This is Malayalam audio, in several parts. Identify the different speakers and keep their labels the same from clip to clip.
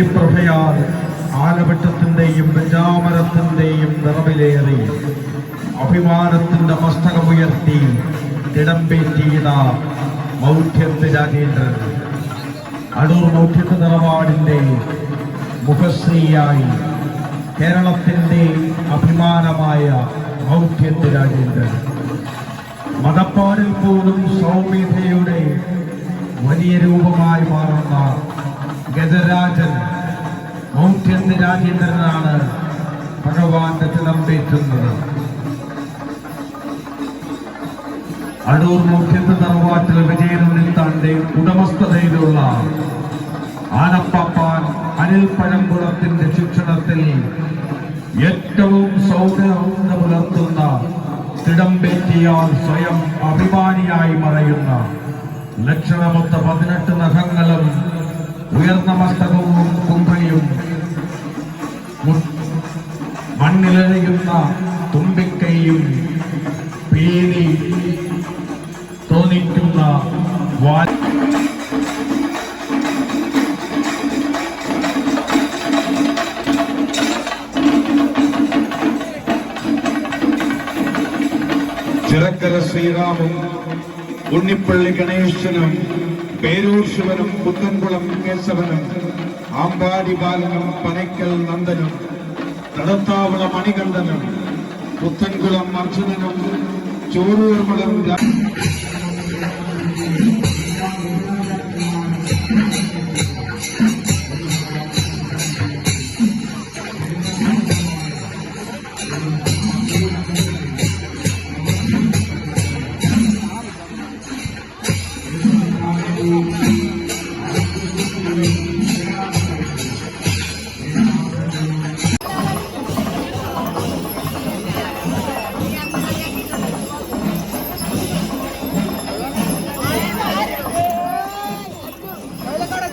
Speaker 1: തീവെട്ടിപ്രഭയാൽ ആലവട്ടത്തിന്റെയും പഞ്ചാമരത്തിന്റെയും നിറവിലേറി അഭിമാനത്തിന്റെ മസ്തകമുയർത്തി തിടമ്പേറ്റിയിട മൗഢ്യത്ത് രാജേന്ദ്രൻ. അടൂർ മൗഢ്യത്ത് നിറവാടിന്റെ മുഖശ്രീയായി കേരളത്തിന്റെ അഭിമാനമായ മൗഢ്യത്ത് രാജേന്ദ്രൻ. മതപ്പാടിൽ പോലും സൗമ്യതയുടെ വലിയ രൂപമായി മാറുന്ന ഗജരാജൻ മൗഢ്യന്ത് രാജേന്ദ്രനാണ് ഭഗവാന്റെ ചിലമ്പേറ്റുന്നത് അടൂർ മുഖ്യത്ത് തറവാട്ടിൽ വിജയനുണ്ണിത്താന്റെ ഉടമസ്ഥതയിലുള്ള ആനപ്പാപ്പാൻ അനിൽ പഴംകുളത്തിന്റെ ശിക്ഷണത്തിൽ ഏറ്റവും സൗകര്യം പുലർത്തുന്ന തിടമ്പേറ്റിയാൽ സ്വയം അഭിമാനിയായി മറയുന്ന ലക്ഷണമൊത്ത പതിനെട്ട് നഖങ്ങളും ഉയർന്ന മസ്തകവും കുമ്പയും മു- മണ്ണിലെറിയുന്ന തുമ്പിക്കൈയും പേടി തോന്നിക്കുന്ന വാ ചിറക്കര ശ്രീരാമും ഉണ്ണിപ്പള്ളി ഗണേശനും പേരൂർ ശിവനും പുത്തൻകുളം കേശവനും ആമ്പാടി ബാലനും പനയ്ക്കൽ നന്ദനും തടത്താവള മണികണ്ഠനും പുത്തൻകുളം അർജുനനും ചോറൂർമളം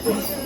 Speaker 1: করি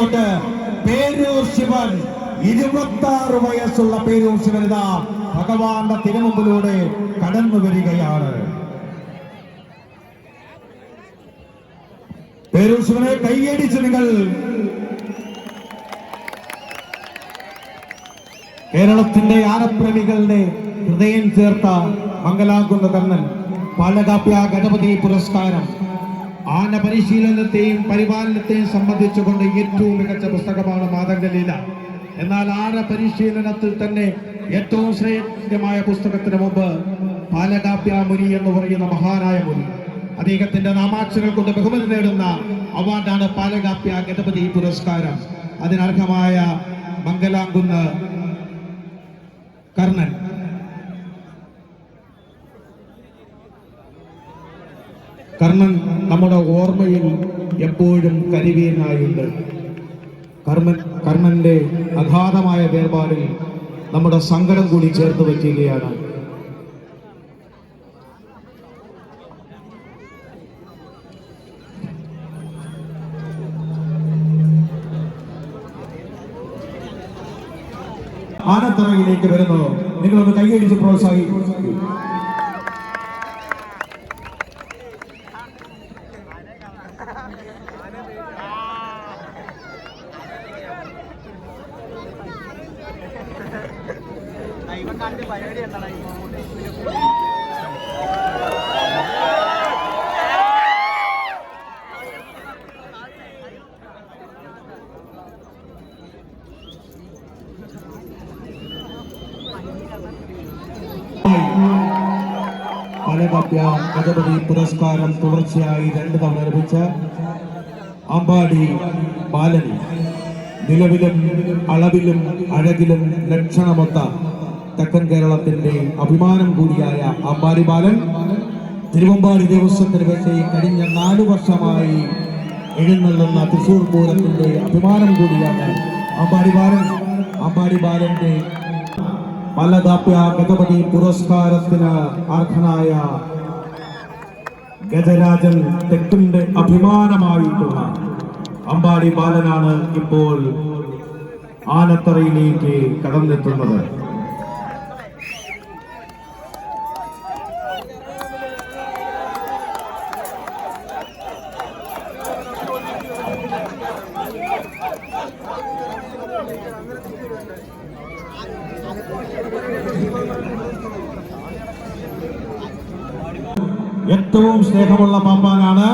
Speaker 2: കൊണ്ട് പേരൂർ ശിവൻ ഇരുപത്തി ആറ് വയസ്സുള്ള പേരൂർ ശിവനിത ഭഗവാന്റെ തിരുമുമ്പിലൂടെ കടന്നു വരികയാണ്. പേരൂർ ശിവനെ കൈയടിച്ച് നിങ്ങൾ. കേരളത്തിന്റെ ആനപ്രേമികളുടെ ഹൃദയം ചേർത്ത മംഗലാകുന്ന കർണൻ പാലകാപ്യ ഗണപതി പുരസ്കാരം ആന പരിശീലനത്തെയും പരിപാലനത്തെയും സംബന്ധിച്ചുകൊണ്ട് ഏറ്റവും മികച്ച പുസ്തകമാണ് മാതംഗലീല. എന്നാൽ ആന പരിശീലനത്തിൽ തന്നെ ഏറ്റവും ശ്രേഷ്ഠമായ പുസ്തകത്തിന് മുമ്പ് പാലകാപ്യാമുരി എന്ന് പറയുന്ന മഹാനായ മുനി അദ്ദേഹത്തിന്റെ നാമാക്ഷരങ്ങൾ കൊണ്ട് ബഹുമതി നേടുന്ന അവാർഡാണ് പാലകാപ്യ ഗണപതി പുരസ്കാരം. അതിനർഹമായ മംഗലാംകുന്ന് കർണൻ. കർണൻ നമ്മുടെ ഓർമ്മയിൽ എപ്പോഴും കരിവീരനായുണ്ട് കർമ്മൻ കർണന്റെ അഗാധമായ വേർപാടിൽ നമ്മുടെ സങ്കടം കൂടി ചേർത്ത് വയ്ക്കുകയാണ്. ആനത്തറയിലേക്ക് വരുന്നു. നിങ്ങളൊന്ന് കൈയടിച്ച് പ്രോത്സാഹിക്കും ബാലകാപ്യ ഗജപതി പുരസ്കാരം തുടർച്ചയായി രണ്ട് തവണ ലഭിച്ച അമ്പാടി ബാലൻ നിലവിലും അളവിലും അഴകിലും ലക്ഷണമൊത്ത തെക്കൻ കേരളത്തിന്റെ അഭിമാനം കൂടിയായ അമ്പാടി ബാലൻ തിരുവമ്പാടി ദേവസ്വത്തിന് വേണ്ടി കഴിഞ്ഞ നാലു വർഷമായി എഴുന്നള്ളുന്ന തൃശൂർ പൂരത്തിന്റെ അഭിമാനം കൂടിയാണ് അമ്പാടി ബാലൻ. അമ്പാടി ബാലന്റെ മല്ലദാപ്യ ഗജപതി പുരസ്കാരത്തിന് അർഹനായ ഗജരാജൻ തെക്കിന്റെ അഭിമാനമായിട്ടുള്ള അമ്പാടി ബാലനാണ് ഇപ്പോൾ ആനത്തറയിലേക്ക് കടന്നെത്തുന്നത്. ഏറ്റവും സ്നേഹമുള്ള പാപ്പാനാണ്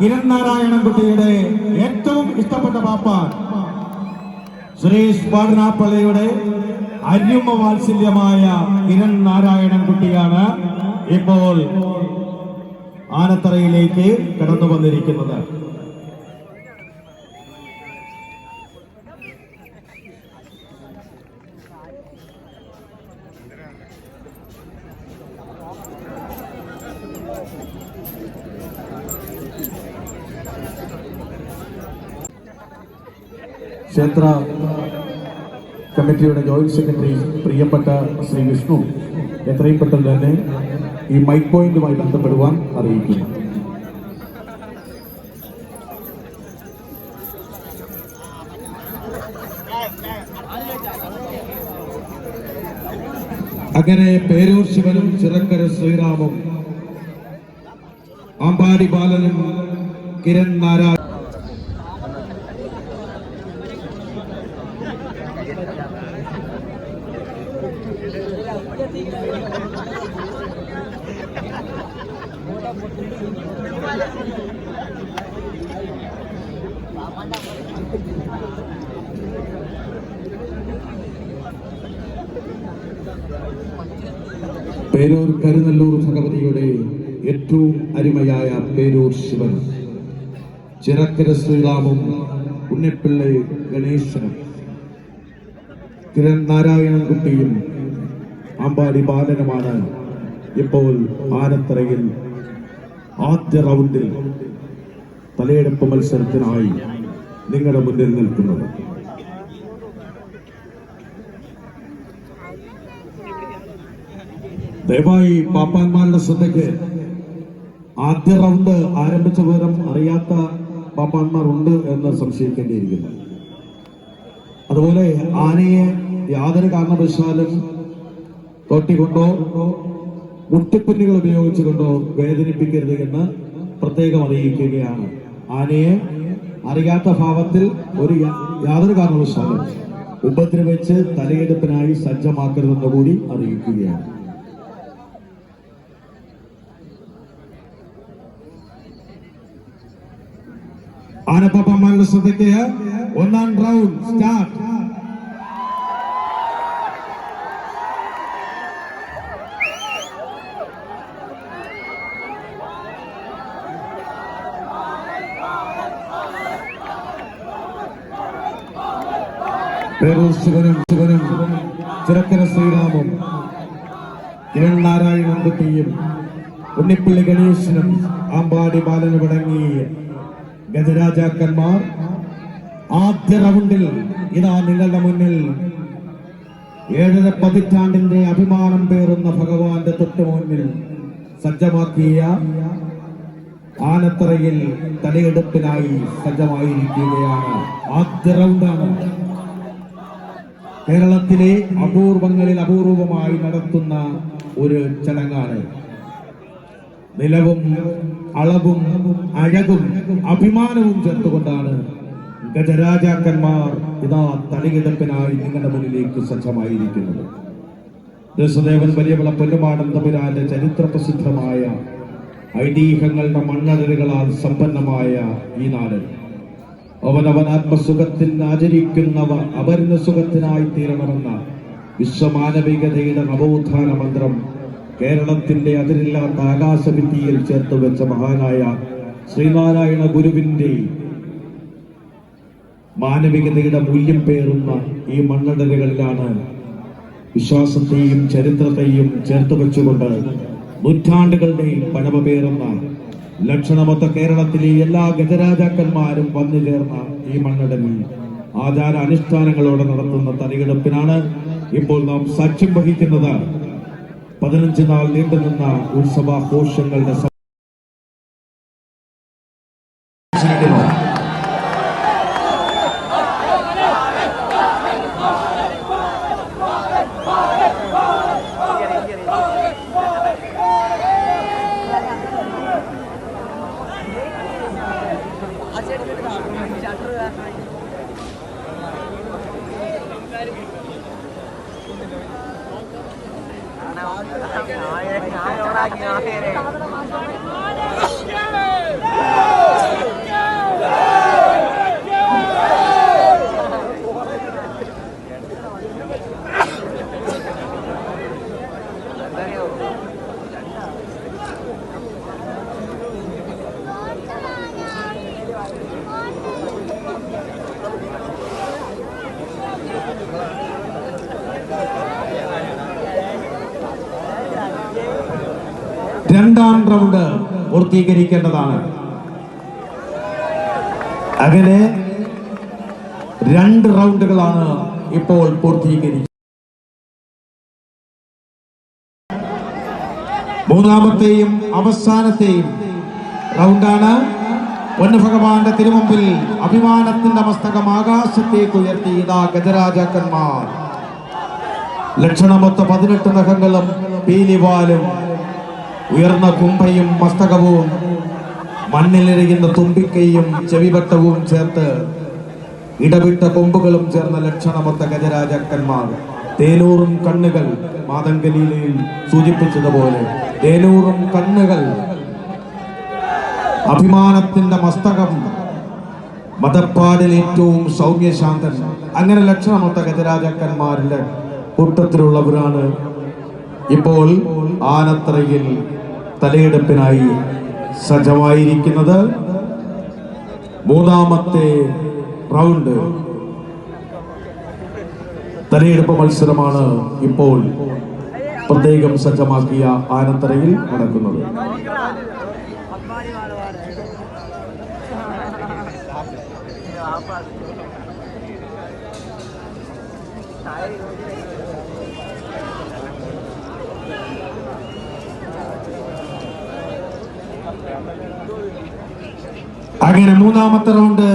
Speaker 2: കിരൺ നാരായണൻകുട്ടിയുടെ ഏറ്റവും ഇഷ്ടപ്പെട്ട പാപ്പാൻ സുരേഷ് പാടനാപ്പള്ളിയുടെ അന്യമ വാത്സല്യമായ കിരൺ നാരായണൻകുട്ടിയാണ് ഇപ്പോൾ ആനത്തറയിലേക്ക് കടന്നു വന്നിരിക്കുന്നത് ക്ഷേത്ര കമ്മിറ്റിയുടെ ജോയിന്റ് സെക്രട്ടറി പ്രിയപ്പെട്ട ശ്രീ വിഷ്ണു എത്രയും പെട്ടെന്ന് തന്നെ ഈ മൈക്ക് പോയിന്റുമായി ബന്ധപ്പെടുവാൻ അറിയിക്കുന്നു. അങ്ങനെ പേരൂർ ശിവനും ചിറക്കര ശ്രീറാമും അമ്പാടി ബാലനും കിരൺ നാരായണ പേരൂർ കരുനല്ലൂർ ഭഗവതിയുടെ ഏറ്റവും അരുമയായ പേരൂർ ശിവൻ. ചിറക്കര ശ്രീരാമും ഉണ്ണിപ്പിള്ളി ഗണേശനും. കിരൺ നാരായണൻകുട്ടിയും അമ്പാടി ബാലനുമാണ് ഇപ്പോൾ ആനത്തറയിൽ ആദ്യ റൗണ്ടിൽ തലയെടുപ്പ് മത്സരത്തിനായി നിങ്ങളുടെ മുന്നിൽ നിൽക്കുന്നത്. ദയവായി പാപ്പാന്മാരുടെ ശ്രദ്ധയ്ക്ക് ആദ്യ റൗണ്ട് ആരംഭിച്ച വിവരം അറിയാത്ത പാപ്പാന്മാർ ഉണ്ട് എന്ന് സംശയിക്കേണ്ടിയിരിക്കുന്നു. അതുപോലെ ആനയെ യാതൊരു കാരണവശാലും തോട്ടിക്കൊണ്ടോ മുട്ടിപ്പുന്നുകൾ ഉപയോഗിച്ചുകൊണ്ടോ വേദനിപ്പിക്കരുത് എന്ന് പ്രത്യേകം അറിയിക്കുകയാണ്. ആനയെ അറിയാത്ത ഭാവത്തിൽ ഒരു യാതൊരു കാരണവശാലും ഉപദ്രവിച്ച് തലയെടുപ്പിനായി സജ്ജമാക്കരുതെന്ന് കൂടി അറിയിക്കുകയാണ്. ആനപ്പാപ്പന്മാരുടെ ശ്രദ്ധയ്ക്ക് ഒന്നാം റൗണ്ട് സ്റ്റാർട്ട് പേരൂർ ശിവനും ശിവനും ചിറക്കര ശ്രീരാമും കിരൺ നാരായണൻകുട്ടിയും ഉണ്ണിപ്പള്ളി ഗണേശനും ആമ്പാടി ബാലനും അടങ്ങി ഗജരാജാക്കന്മാർ. ആദ്യ റൗണ്ടിൽ ഇതാ നിങ്ങളുടെ മുന്നിൽ ഏഴര പതിറ്റാണ്ടിന്റെ അഭിമാനം പേറുന്ന ഭഗവാന്റെ തൊട്ടു മുന്നിൽ സജ്ജമാക്കിയ ആനത്തറയിൽ തലയെടുപ്പിനായി സജ്ജമായിരിക്കുകയാണ്. ആദ്യ റൗണ്ടാണ്. കേരളത്തിലെ അപൂർവങ്ങളിൽ അപൂർവമായി നടത്തുന്ന ഒരു ചടങ്ങാണ്. നിലവും അളവും അഴകും അഭിമാനവും ചേർത്തുകൊണ്ടാണ് ഗജരാജാക്കന്മാർ ഇതാ തലയെടുപ്പിനായി നിങ്ങളുടെ മുന്നിലേക്ക് സജ്ജമായിരിക്കുന്നത്. ദശദേവൻ വലിയവിള പൊന്നുമാടൻ തമ്പുരാന്റെ ചരിത്ര പ്രസിദ്ധമായ ഐതിഹ്യങ്ങളുടെ മണ്ണതിരുകളാൽ സമ്പന്നമായ ഈ നാട്. അവനവൻ ആത്മസുഖത്തിൽ ആചരിക്കുന്നവർ അപരിണ സുഖത്തിനായി തീരണമെന്ന വിശ്വമാനവികതയുടെ നവോത്ഥാന മന്ത്രം കേരളത്തിന്റെ അതിരില്ലാത്ത ആകാശഭിത്തിയിൽ ചേർത്ത് വെച്ച മഹാനായ ശ്രീനാരായണ ഗുരുവിന്റെ മാനവികതയുടെ മൂല്യം പേറുന്ന ഈ മണ്ണടലുകളിലാണ് വിശ്വാസത്തെയും ചരിത്രത്തെയും ചേർത്ത് വെച്ചുകൊണ്ട് നൂറ്റാണ്ടുകളുടെയും പഴമ പേറുന്ന ലക്ഷണമൊത്ത കേരളത്തിലെ എല്ലാ ഗജരാജാക്കന്മാരും വന്നു ചേർന്ന ഈ മണ്ണടലിൽ ആചാര അനുഷ്ഠാനങ്ങളോടെ നടത്തുന്ന തലയെടുപ്പിനാണ് ഇപ്പോൾ നാം സാക്ഷ്യം വഹിക്കുന്നത്. പതിനഞ്ച് നാൾ നീണ്ടുനിന്ന ഉത്സവാഘോഷങ്ങളുടെ you know, I'm here. രണ്ടാം റൗണ്ട് പൂർത്തീകരിക്കേണ്ടതാണ്. അങ്ങനെ രണ്ട് റൗണ്ടുകളാണ് ഇപ്പോൾ പൂർത്തീകരിച്ചത് മൂന്നാമത്തെയും അവസാനത്തെയും റൗണ്ടാണ്. പൊന്നുഭഗവാന്റെ തിരുമുമ്പിൽ അഭിമാനത്തിന്റെ മസ്തകം ആകാശത്തേക്ക് ഉയർത്തി ഇതാ ഗജരാജാക്കന്മാർ. ലക്ഷണമൊത്ത പതിനെട്ട് നഖങ്ങളും പീലിവാലും ഉയർന്ന കുമ്പയും മസ്തകവും മണ്ണിലിരിക്കുന്ന തുമ്പിക്കൈയും ചെവിവട്ടവും ചേർത്ത് ഇടവിട്ട കൊമ്പുകളും ചേർന്ന ലക്ഷണമൊത്ത ഗജരാജാക്കന്മാർ തേനൂറും കണ്ണുകൾ മാതങ്കലീലയിൽ സൂചിപ്പിച്ചതുപോലെ തേനൂറും കണ്ണുകൾ. അഭിമാനത്തിന്റെ മസ്തകം മതപ്പാടിൽ ഏറ്റവും സൗമ്യശാന്തൻ. അങ്ങനെ ലക്ഷണമൊത്ത ഗജരാജാക്കന്മാരുടെ കൂട്ടത്തിലുള്ളവരാണ് ഇപ്പോൾ ആനത്രയിൽ തലയെടുപ്പിനായി സജ്ജമായിരിക്കുന്നത് മൂന്നാമത്തെ റൗണ്ട്. തലയെടുപ്പ് മത്സരമാണ് ഇപ്പോൾ പ്രത്യേകം സജ്ജമാക്കിയ ആനത്തറയിൽ നടക്കുന്നത്. അങ്ങനെ മൂന്നാമത്തെ റൗണ്ട്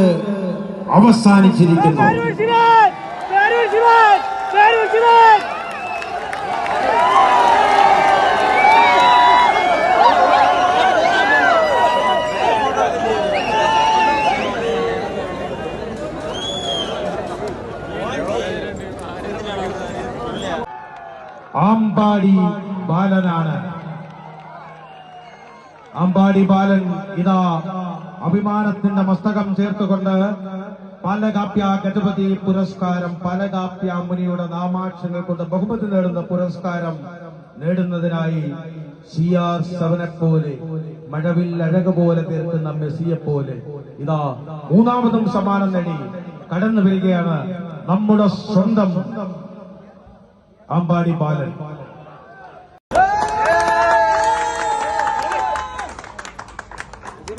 Speaker 2: അവസാനിച്ചിരിക്കുന്നു.
Speaker 3: പേരൂർ ശിവൻ പേരൂർ ശിവൻ പേരൂർ ശിവൻ.
Speaker 2: ആമ്പാടി ബാലനാണ്. അമ്പാടി ബാലൻ ഇതാ അഭിമാനത്തിന്റെ മസ്തകം ചേർത്തുകൊണ്ട് പാലകാപ്യ ഗജപതി പുരസ്കാരം പാലകാപ്യ മുനിയുടെ നാമാക്ഷങ്ങൾ കൊണ്ട് ബഹുമതി നേടുന്ന പുരസ്കാരം നേടുന്നതിനായി സി ആർ സെവനെ പോലെ മഴവിൽ അഴക് പോലെ തീർക്കുന്ന മെസ്സിയെ പോലെ ഇതാ മൂന്നാമതും സമ്മാനം നേടി. കടന്നു വരികയാണ് നമ്മുടെ സ്വന്തം അമ്പാടി ബാലൻ.